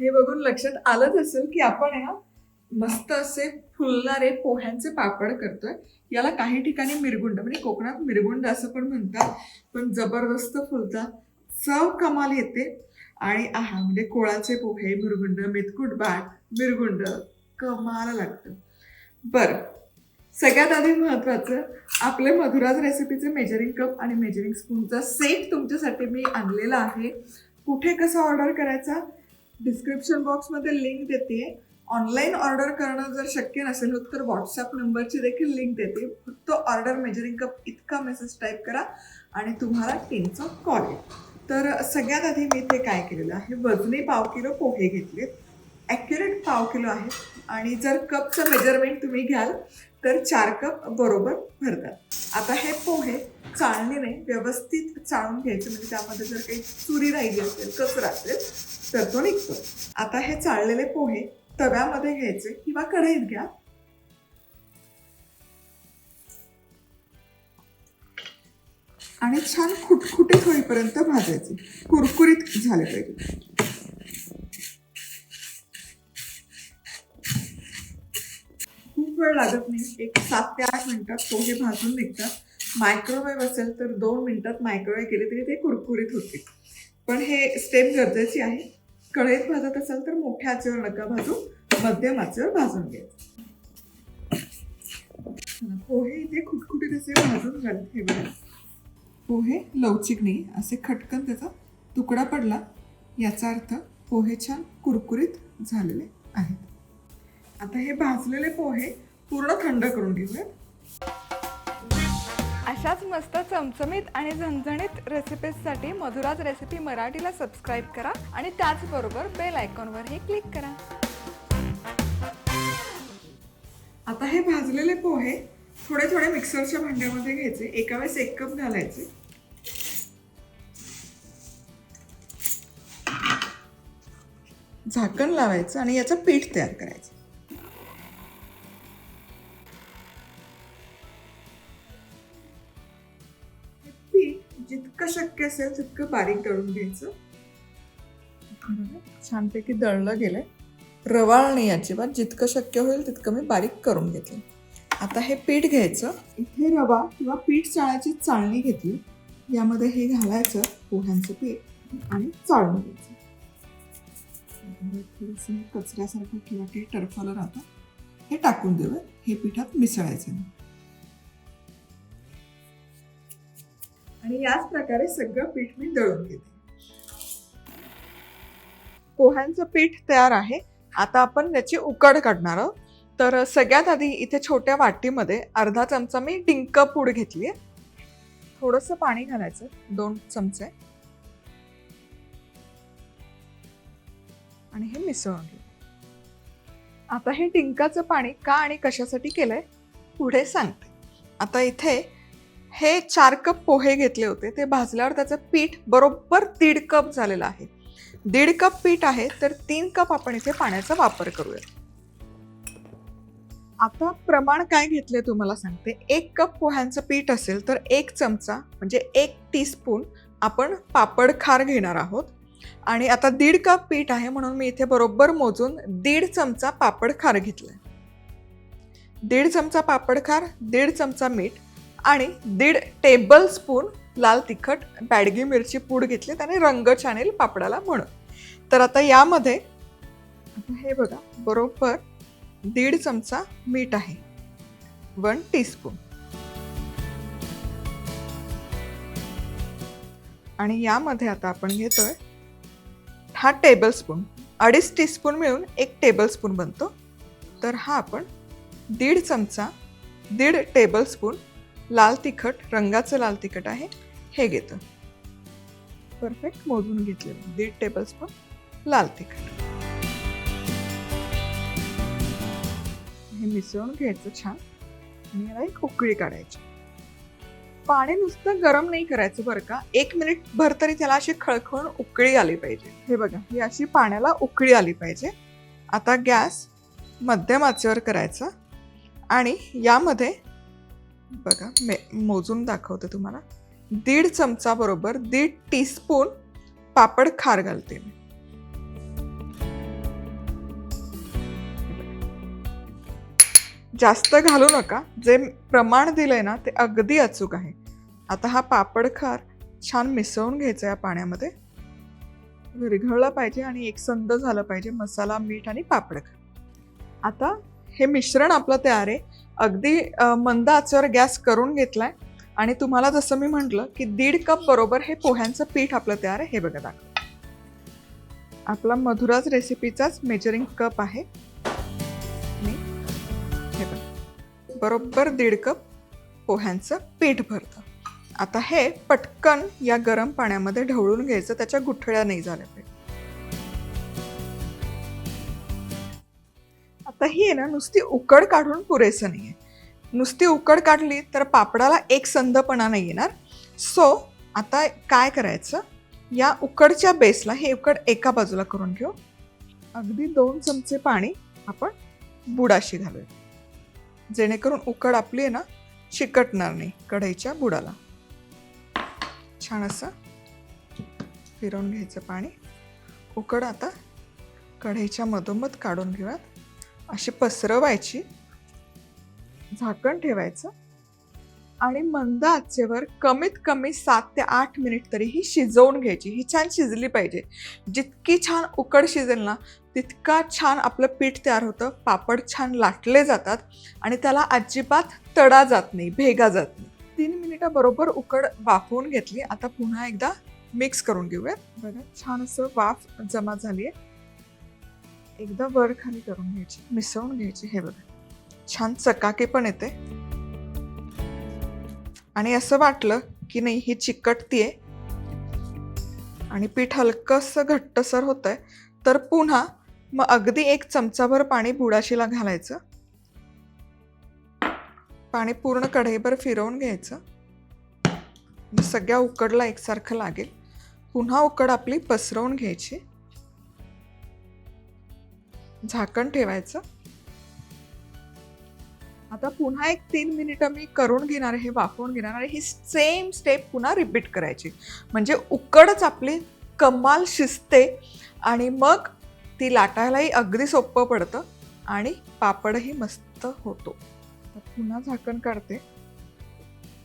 हे बघून लक्षात आलंच असेल की आपण ह्या मस्त असे फुलणारे पोह्यांचे पापड करतोय. याला काही ठिकाणी मिरगुंड म्हणजे कोकणात मिरगुंड असं पण म्हणतात पण जबरदस्त फुलतात चव कमाल येते. आणि आहा म्हणजे कोळाचे पोहे मिरगुंड मेतकूट बाट मिरगुंड कमाल लागतं. बरं सगळ्यात आधी महत्वाचं आपले मधुराज रेसिपीचे मेजरिंग कप आणि मेजरिंग स्पूनचा सेट तुमच्यासाठी मी आणलेला आहे. कुठे कसा ऑर्डर करायचा? डिस्क्रिप्शन बॉक्समध्ये लिंक देते. ऑनलाईन ऑर्डर करणं जर शक्य नसेल होत तर व्हॉट्सअप नंबरची देखील लिंक देते. फक्त ऑर्डर मेजरिंग कप इतका मेसेज टाईप करा आणि तुम्हाला टीमचा कॉल येईल. तर सगळ्यात आधी मी ते काय केलेलं आहे? वजनी पाव किलो पोहे घेतलेत. ॲक्युरेट पाव किलो आहे. आणि जर कपचं मेजरमेंट तुम्ही घ्याल तर चार कप बरोबर भरतात. आता हे पोहे चाळणीने व्यवस्थित चाळून घ्यायचे. म्हणजे त्यामध्ये जर काही चुरी राहिली असेल कचरा असेल तर तो निघतो. आता हे चाळलेले पोहे तव्यामध्ये घ्यायचे किंवा कढईत घ्या. आणि छान खुटखुटीत होईपर्यंत भाजायचे. कुरकुरीत झाले पाहिजे. खूप वेळ लागत नाही. एक सात ते आठ मिनटात पोहे भाजून निघतात. मायक्रोवेव्ह असेल तर दोन मिनटात मायक्रोवेव्ह केले तरी ते कुरकुरीत होते. पण हे स्टेप गरजेची आहे. कढईत भाजत असाल तर मोठ्या आचेवर नका भाजू मध्यम आचेवर भाजून घ्यायचं पोहे इथे खुटखुटीत असे भाजून घाल हे बघा. पोहे लवचिक नाही असे खटकन त्याचा तुकडा पडला. याचा अर्थ पोहे छान कुरकुरीत झालेले आहेत. आता हे भाजलेले पोहे पूर्ण थंड करून घेऊया अशाच मस्त चमचमीत आणि झणझणीत रेसिपीजसाठी मधुराज रेसिपी मराठीला सबस्क्राईब करा आणि त्याचबरोबर बेल आयकॉनवरही क्लिक करा. आता हे भाजलेले पोहे थोडे थोडे मिक्सरच्या भांड्यामध्ये घ्यायचे. एका वेळेस एक कप घालायचे. झाकण लावायचं आणि याचं पीठ तयार करायचं. शक्य असेल तितकं बारीक दळून घ्यायचं. छानपैकी दळलं गेलंय. रवाळ नाही अजिबात जितकं शक्य होईल तितकं मी बारीक करून घेतलं. आता हे पीठ घ्यायचं. इथे रवा किंवा पीठ चाळायची चाळणी घेतली. यामध्ये हे घालायचं पोह्यांचं पीठ आणि चाळून घ्यायचं. थोडंसं कचऱ्यासारखं किंवा काही टरफालं राहतं हे टाकून देऊया. हे पिठात मिसळायचं नाही. आणि याच प्रकारे सगळं पीठ मी दळून घेते. पोह्यांचं पीठ तयार आहे. आता आपण त्याची उकड काढणार आहोत. तर सगळ्यात आधी इथे छोट्या वाटीमध्ये अर्धा चमचा मी डिंक पूड घेतली आहे. थोडंसं पाणी घालायचं दोन चमचे. आणि हे मिसळून घे आता हे डिंकाचं पाणी का आणि कशासाठी केलंय? पुढे सांगते. आता इथे हे चार कप पोहे घेतले होते. ते भाजल्यावर त्याचं पीठ बरोबर दीड कप झालेलं आहे. दीड कप पीठ आहे तर तीन कप आपण इथे पाण्याचा वापर करूया आता प्रमाण काय घेतले तुम्हाला सांगते. एक कप पोह्यांचं पीठ असेल तर एक चमचा म्हणजे एक टीस्पून आपण पापड खार घेणार आहोत. आणि आता दीड कप पीठ आहे म्हणून मी इथे बरोबर मोजून दीड चमचा पापड खार घेतलाय. दीड चमचा पापड खार दीड चमचा मीठ आणि दीड टेबल स्पून लाल तिखट बॅडगी मिरची पूड घेतली त्याने रंग छान येईल पापडाला म्हणून. तर आता यामध्ये हे बघा बरोबर दीड चमचा मीठ आहे. वन टीस्पून आणि यामध्ये आता आपण घेतोय हा टेबलस्पून अडीच टीस्पून मिळून एक टेबलस्पून बनतो. तर हा आपण दीड चमचा दीड टेबलस्पून लाल तिखट रंगाचं लाल तिखट आहे. हे घेतो. परफेक्ट मोजून घेतलेलं दीड टेबल स्पून लाल तिखट. हे मिसळून घ्यायचं छान. आणि याला एक उकळी काढायची. पाणी नुसतं गरम नाही करायचं बरं का. एक मिनिट भर तरी त्याला अशी खळखळून उकळी आली पाहिजे. हे बघा ही अशी पाण्याला उकळी आली पाहिजे. आता गॅस मध्यम आचेवर करायचा. आणि यामध्ये बघा मे मोजून दाखवते तुम्हाला. दीड चमचा बरोबर दीड टीस्पून पापड खार घालते मी. जास्त घालू नका. जे प्रमाण दिलंय ना ते अगदी अचूक आहे. आता हा पापड खार छान मिसळून घ्यायचा या पाण्यामध्ये. विरघळला पाहिजे आणि एकसंध झालं पाहिजे. मसाला मीठ आणि पापड खार आता हे मिश्रण आपलं तयार आहे. अगदी मंद आचेवर गॅस करून घेतलाय. आणि तुम्हाला जसं मी म्हटलं की दीड कप बरोबर हे पोह्यांचं पीठ आपलं तयार आहे. हे बघा दाखव. आपला मधुराज रेसिपीचाच मेजरिंग कप आहे. हे बघा. बरोबर दीड कप पोह्यांचं पीठ भरतं. आता हे पटकन या गरम पाण्यामध्ये ढवळून घ्यायचं. त्याच्या गुठळ्या नाही झाल्या पाहिजे. तर ही आहे ना नुसती उकड काढून पुरेसं नाही आहे नुसती उकड काढली तर पापडाला एक संधपणा नाही येणार. सो आता काय करायचं? या उकडच्या बेसला हे उकड एका बाजूला करून घेऊ. अगदी दोन चमचे पाणी आपण बुडाशी घालूया. जेणेकरून उकड आपली आहे ना चिकटणार नाही कढईच्या बुडाला. छान असं फिरवून घ्यायचं पाणी. उकड आता कढईच्या मधोमध काढून घेऊयात. अशी पसरवायची झाकण ठेवायचं आणि मंद आचेवर कमीत कमी सात ते आठ मिनिट तरी ही शिजवून घ्यायची. ही छान शिजली पाहिजे. जितकी छान उकड शिजेल ना तितका छान आपलं पीठ तयार होतं पापड छान लाटले जातात आणि त्याला अजिबात तडा जात नाही भेगा जात नाही. तीन मिनिटाबरोबर उकड वाफवून घेतली. आता पुन्हा एकदा मिक्स करून घेऊयात. बघा छान असं वाफ जमा झाली आहे एकदा वर खाली करून घ्यायची मिसळून घ्यायची. हे बघा. छान चकाकी पण येते. आणि असं वाटलं की नाही ही चिकटतीये आणि पीठ हलकंसं घट्टसर होत आहे तर पुन्हा मग अगदी एक चमचाभर पाणी बुडाशीला घालायचं. पाणी पूर्ण कढईभर फिरवून घ्यायचं. सगळ्या उकडला एकसारखं लागेल. पुन्हा उकड आपली पसरवून घ्यायची. झाकण ठेवायचं. आता पुन्हा एक तीन मिनिटं मी करून घेणार आहे हे वाफवून घेणार आहे. ही सेम स्टेप पुन्हा रिपीट करायची. म्हणजे उकडच आपली कमाल शिजते आणि मग ती लाटायलाही अगदी सोपं पडतं आणि पापडही मस्त होतो. पुन्हा झाकण काढते.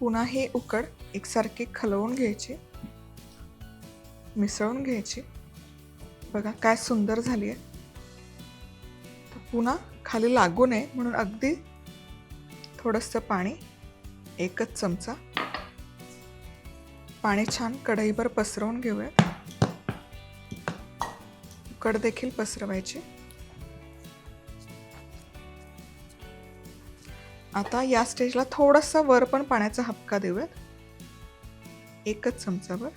पुन्हा हे उकड एकसारखी खलवून घ्यायची. मिसळून घ्यायची. बघा काय सुंदर झाली आहे पुन्हा खाली लागू नये म्हणून अगदी थोडंसं पाणी एकच चमचा. पाणी छान कढईभर पसरवून घेऊयात कड देखील पसरवायची. आता या स्टेजला थोडंसं वर पण पाण्याचा हपका देऊयात. एकच चमचाभर.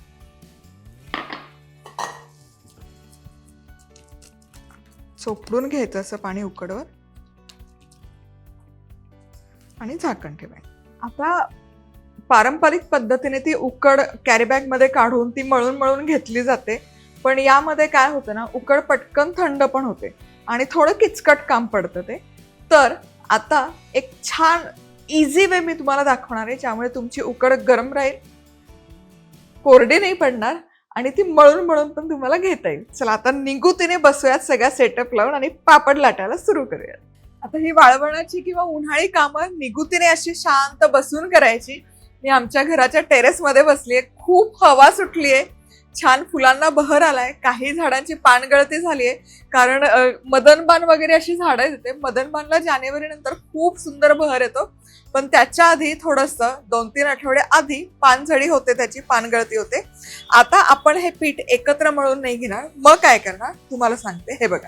चोपडून घ्यायचं असं पाणी उकडवर आणि झाकण ठेवायचं. आता पारंपरिक पद्धतीने ती उकड कॅरीबॅगमध्ये काढून ती मळून मळून घेतली जाते. पण यामध्ये काय होतं ना उकड पटकन थंड पण होते आणि थोडं किचकट काम पडतं ते. तर आता एक छान इझी वे मी तुम्हाला दाखवणार आहे ज्यामुळे तुमची उकड गरम राहील. कोरडी नाही पडणार आणि ती मळून मळून पण तुम्हाला घेता येईल. चला आता निगुतीने बसूयात सगळ्या सेटअप लावून आणि पापड लाटायला सुरू करूयात. आता ही वाळवणाची किंवा उन्हाळी कामं निगुतीने अशी शांत बसून करायची. मी आमच्या घराच्या टेरेसमध्ये बसलीये. खूप हवा सुटली आहे छान फुलांना बहर आलाय. काही झाडांची पानगळती झाली आहे कारण मदनबान वगैरे अशी झाडं येते मदनबानला जानेवारी नंतर खूप सुंदर बहर येतो. पण त्याच्या आधी थोडंसं दोन तीन आठवडे आधी पानझडी होते त्याची पानगळती होते. आता आपण हे पीठ एकत्र मळून नाही घेणार. मग काय करणार? तुम्हाला सांगते. हे बघा.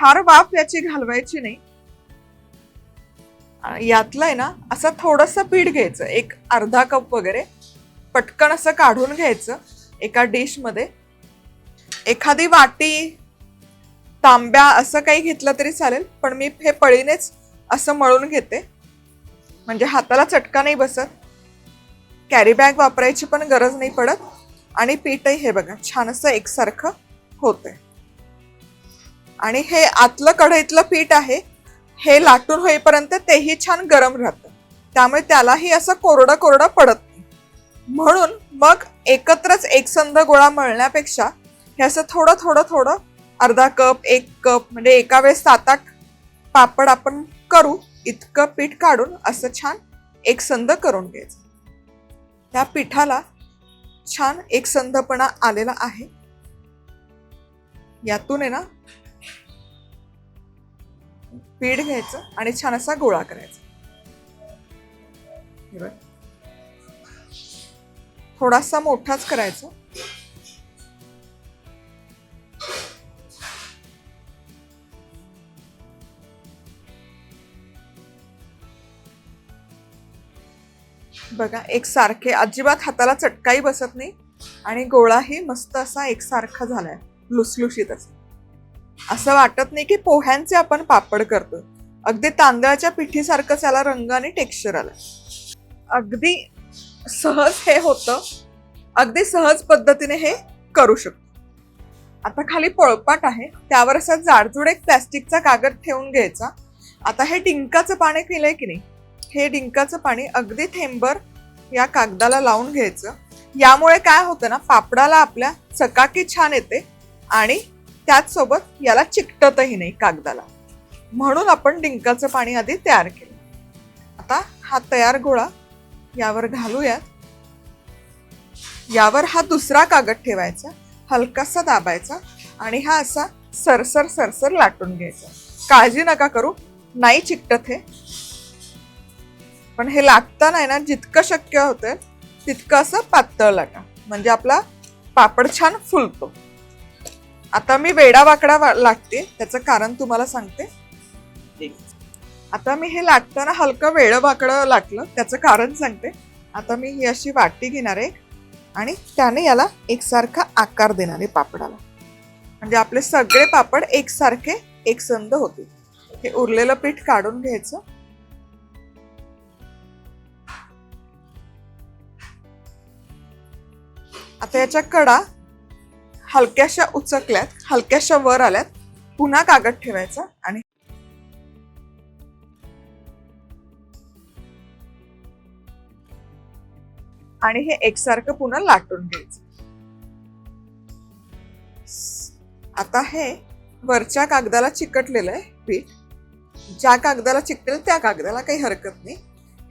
फार वाफ याची घालवायची नाही. आ, यातलं आहे ना असं थोडंसं पीठ घ्यायचं. एक अर्धा कप वगैरे. पटकन असं काढून घ्यायचं. एका डिशमध्ये एखादी वाटी तांब्या असं काही घेतलं तरी चालेल पण मी हे पळीनेच असं मळून घेते. म्हणजे हाताला चटका नाही बसत. कॅरी बॅग वापरायची पण गरज नाही पडत. आणि पीठही हे बघा छान असं एकसारखं होते. आणि हे आतलं कढईतलं पीठ आहे हे लाटून होईपर्यंत तेही छान गरम राहतं. त्यामुळे त्यालाही असं कोरडं कोरडं पडत म्हणून मग एकत्रच एकसंध गोळा मळण्यापेक्षा हे असं थोडं थोडं थोडं अर्धा कप एक कप म्हणजे एका वेळेस सात आठ पापड आपण करू इतकं पीठ काढून असं छान एकसंध करून घ्यायचं. त्या पिठाला छान एकसंधपणा आलेला आहे. यातून आहे ना पीठ घ्यायचं आणि छान असा गोळा करायचा. बरोबर थोडासा मोठाच करायचा. बघा एक सारखे अजिबात हाताला चटकाही बसत नाही आणि गोळाही मस्त असा एकसारखा झालाय लुसलुशीत असा. असं वाटत नाही की पोह्यांचे आपण पापड करतो अगदी तांदळाच्या पिठीसारखं त्याला रंग आणि टेक्स्चर आलं अगदी सहज हे होतं. अगदी सहज पद्धतीने हे करू शकतो. आता खाली पळपाट आहे. त्यावर असा जाडजूड एक प्लॅस्टिकचा कागद ठेवून घ्यायचा. आता हे डिंकाचं पाणी पिलंय की नाही? हे डिंकाचं पाणी अगदी थेंबर या कागदाला लावून घ्यायचं. यामुळे काय होतं ना पापडाला आपल्या चकाकी छान येते आणि त्याचसोबत याला चिकटतही नाही कागदाला. म्हणून आपण डिंकाचं पाणी आधी तयार केलं. आता हा तयार गोळा यावर घालूयात. यावर हा दुसरा कागद ठेवायचा हलकासा दाबायचा आणि हा असा सरसर सरसर लाटून घ्यायचा. काळजी नका करू नाही चिकटत हे. पण हे लाटताना आहे ना जितकं शक्य होतं तितकं असं पातळ लाटा. म्हणजे आपला पापड छान फुलतो. आता मी वेडा वाकडा लाटते. त्याचं कारण तुम्हाला सांगते. आता मी हे लाटताना हलकं वेळ भाकडं लाटलं त्याचं कारण सांगते. आता मी ही अशी वाटी घेणार आहे आणि त्याने याला एकसारखा आकार देणार आहे पापडाला. म्हणजे आपले सगळे पापड एकसारखे एकसंध होतील. हे उरलेलं पीठ काढून घ्यायचं. आता याच्या कडा हलक्याशा उचकल्यात हलक्याशा वर आल्यात पुन्हा कागद ठेवायचा आणि आणि हे एकसारखं पुन्हा लाटून घ्यायचं. आता हे वरच्या कागदाला चिकटलेलं आहे पीठ. ज्या कागदाला चिकटेल त्या कागदाला काही हरकत नाही.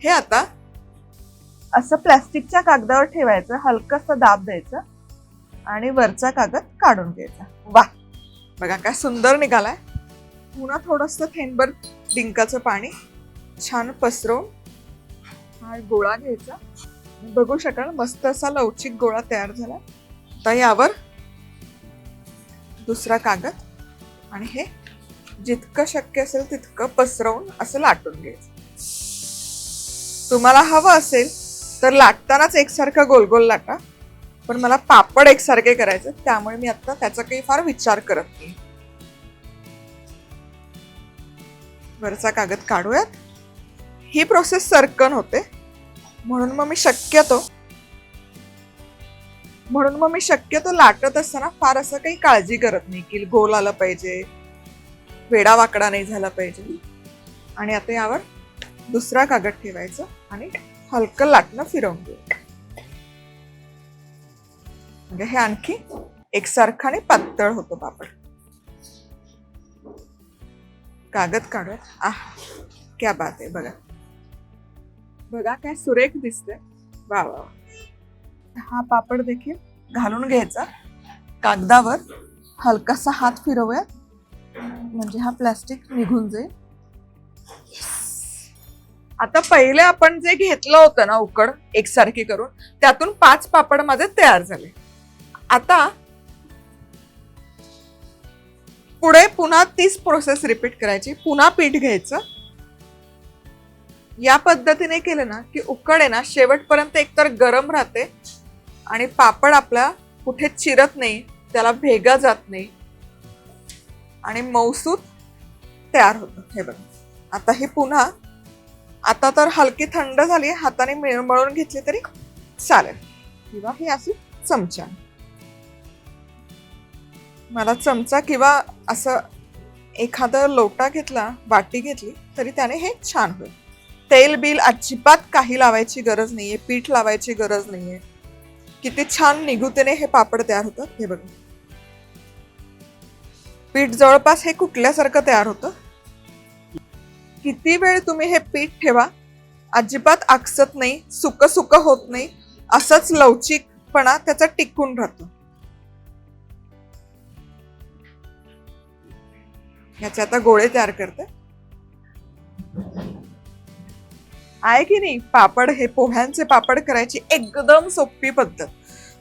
हे आता असं प्लॅस्टिकच्या कागदावर ठेवायचं हलकस दाब द्यायचं आणि वरचा कागद काढून घ्यायचा. वा बघा काय सुंदर निघालाय. पुन्हा थोडस थेंबर डिंकाचं पाणी छान पसरवून हा गोळा घ्यायचा. बघू शकाल. मस्त असा लवचिक गोळा तयार झाला. आता यावर दुसरा कागद आणि हे जितकं शक्य असेल तितकं पसरवून असं लाटून घ्यायचं. तुम्हाला हवं असेल तर लाटतानाच एकसारखं गोल गोल लाटा. पण मला पापड एकसारखे करायचे त्यामुळे मी आता त्याचा काही फार विचार करत नाही. वरचा कागद काढूयात. ही प्रोसेस सरकन होते. म्हणून मग मी शक्यतो म्हणून मग मी शक्यतो लाटत असताना फार असं काही काळजी करत नाही की गोल आलं पाहिजे वेडा वाकडा नाही झाला पाहिजे. आणि आता यावर दुसरा कागद ठेवायचा आणि हलकं लाटणं फिरवून घेऊ म्हणजे हे आणखी एकसारखं आणि पातळ होतो पापड. कागद काढूयात. आह क्या बात आहे बघा. बघा काय सुरेख दिसतंय. वा वा हा पापड देखील घालून घ्यायचा. कागदावर हलकासा हात फिरवूया. म्हणजे हा प्लास्टिक निघून जाईल. आता पहिले आपण जे घेतलं होतं ना उकड एकसारखी करून त्यातून पाच पापड माझे तयार झाले. आता पुढे पुन्हा तीच प्रोसेस रिपीट करायची. पुन्हा पीठ घ्यायचं. या पद्धतीने केलं ना की उकड आहे ना शेवटपर्यंत एकतर गरम राहते आणि पापड आपला कुठे चिरत नाही त्याला भेगा जात नाही. आणि मौसूत तयार होतं. हे बघ. आता हे पुन्हा आता तर हलकी थंड झाली हाताने मिळमळून घेतली तरी चालेल. किंवा ही अशी चमचा. मला चमचा किंवा असं एखादा लोटा घेतला वाटी घेतली तरी त्याने हे छान होईल. तेल बिल अजिबात काही लावायची गरज नाहीये पीठ लावायची गरज नाहीये. किती छान निघूतेने हे पापड तयार होतं हे बघा. पीठ जवळपास हे कुठल्यासारखं तयार होतं? किती वेळ तुम्ही हे पीठ ठेवा अजिबात आकसत नाही सुक सुक होत नाही असंच लवचिकपणा त्याचा टिकून राहतो. याचे आता गोळे तयार करते. आहे की नाही? पापड हे पोह्यांचे पापड करायची एकदम सोपी पद्धत.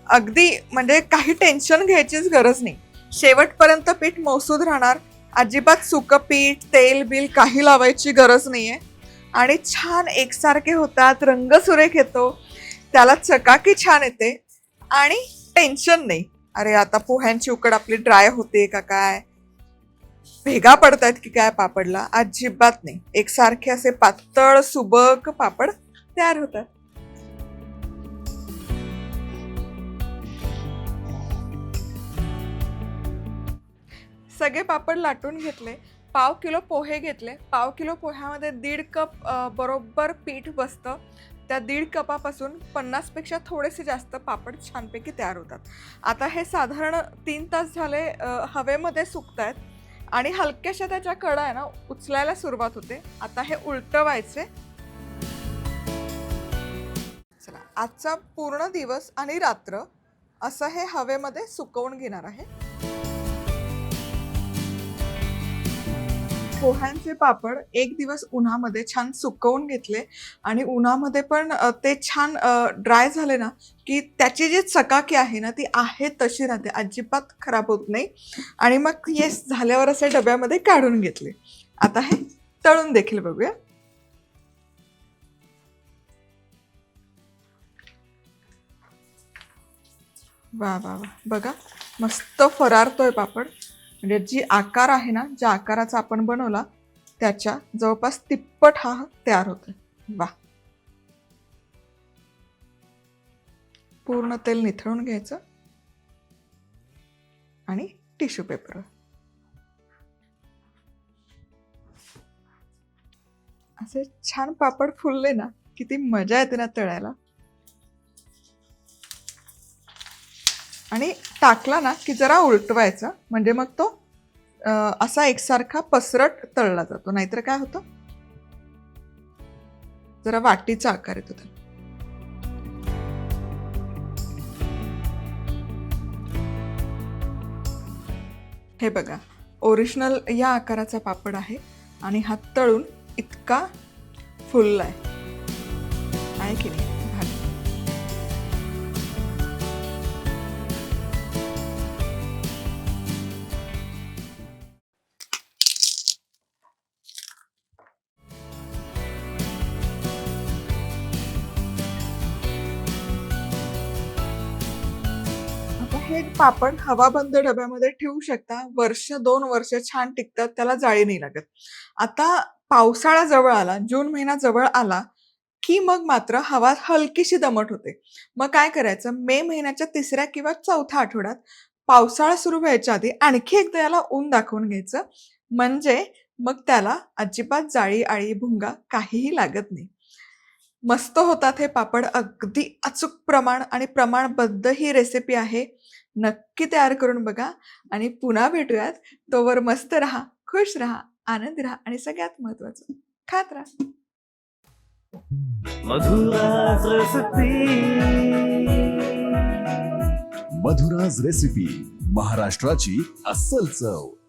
अगदी म्हणजे काही टेन्शन घ्यायचीच गरज नाही. शेवटपर्यंत पीठ मौसूद राहणार. अजिबात सुकं पीठ तेल बिल काही लावायची गरज नाही आहे आणि छान एकसारखे होतात रंग सुरेख येतो. त्याला चकाकी छान येते. आणि टेन्शन नाही. अरे आता पोह्यांची उकड आपली ड्राय होते का काय? भेगा पडतायत की काय पापडला? अजिबात नाही. एकसारखे असे पातळ सुबक पापड तयार होतात. सगळे पापड लाटून घेतले. पाव किलो पोहे घेतले. पाव किलो पोह्यामध्ये दीड कप बरोबर पीठ बसतं. त्या दीड कपापासून पन्नासपेक्षा थोडेसे जास्त पापड छानपैकी तयार होतात. आता हे साधारण तीन तास झाले हवेमध्ये सुकत आहेत आणि हलक्याशा त्याच्या कडा आहे ना उचलायला सुरुवात होते. आता हे उलटवायचे. चला आजचा पूर्ण दिवस आणि रात्र असं हे हवेमध्ये सुकवून घेणार आहे. पोह्यांचे पापड एक दिवस उन्हामध्ये छान सुकवून घेतले आणि उन्हामध्ये पण ते छान ड्राय झाले ना की त्याची जी चकाकी आहे ना ती आहे तशी राहते. अजिबात खराब होत नाही. आणि मग हे झाल्यावर असे डब्यामध्ये काढून घेतले. आता हे तळून देखील बघूया. वा वा वा. बघा मस्त फरारतोय पापड. म्हणजे जी आकार आहे ना ज्या आकाराचा आपण बनवला त्याच्या जवळपास तिप्पट हा तयार होतोय. वा. पूर्ण तेल निथळून घ्यायचं. आणि टिश्यू पेपर. असे छान पापड फुलले ना किती मजा येते ना तळायला. आणि टाकला ना की जरा उलटवायचा. म्हणजे मग तो असा एकसारखा पसरट तळला जातो. नाहीतर काय होतं? जरा वाटीचा आकार येतो त्याला. हे बघा. ओरिजिनल या आकाराचा पापड आहे आणि हा तळून इतका फुलला आहे आहे की नाही? आपण पापड हवाबंद डब्यामध्ये ठेवू शकता. वर्ष दोन वर्ष छान टिकतात त्याला जाळी नाही लागत. आता पावसाळा जवळ आला जून महिना जवळ आला की मग मात्र हवा हलकीशी दमट होते. मग काय करायचं? मे महिन्याच्या तिसऱ्या किंवा चौथ्या आठवड्यात पावसाळा सुरू व्हायच्या आधी आणखी एकदा याला ऊन दाखवून घ्यायचं. म्हणजे मग त्याला अजिबात जाळी आळी भुंगा काहीही लागत नाही. मस्त होतात हे पापड. अगदी अचूक प्रमाण आणि प्रमाणबद्ध ही रेसिपी आहे. नक्की तयार करून बघा. आणि पुन्हा भेटूयात. तोवर मस्त राहा खुश राहा आनंदी राहा आणि सगळ्यात महत्वाचं खात राहा. मधुराज रसती मधुराज रेसिपी महाराष्ट्राची अस्सल चव.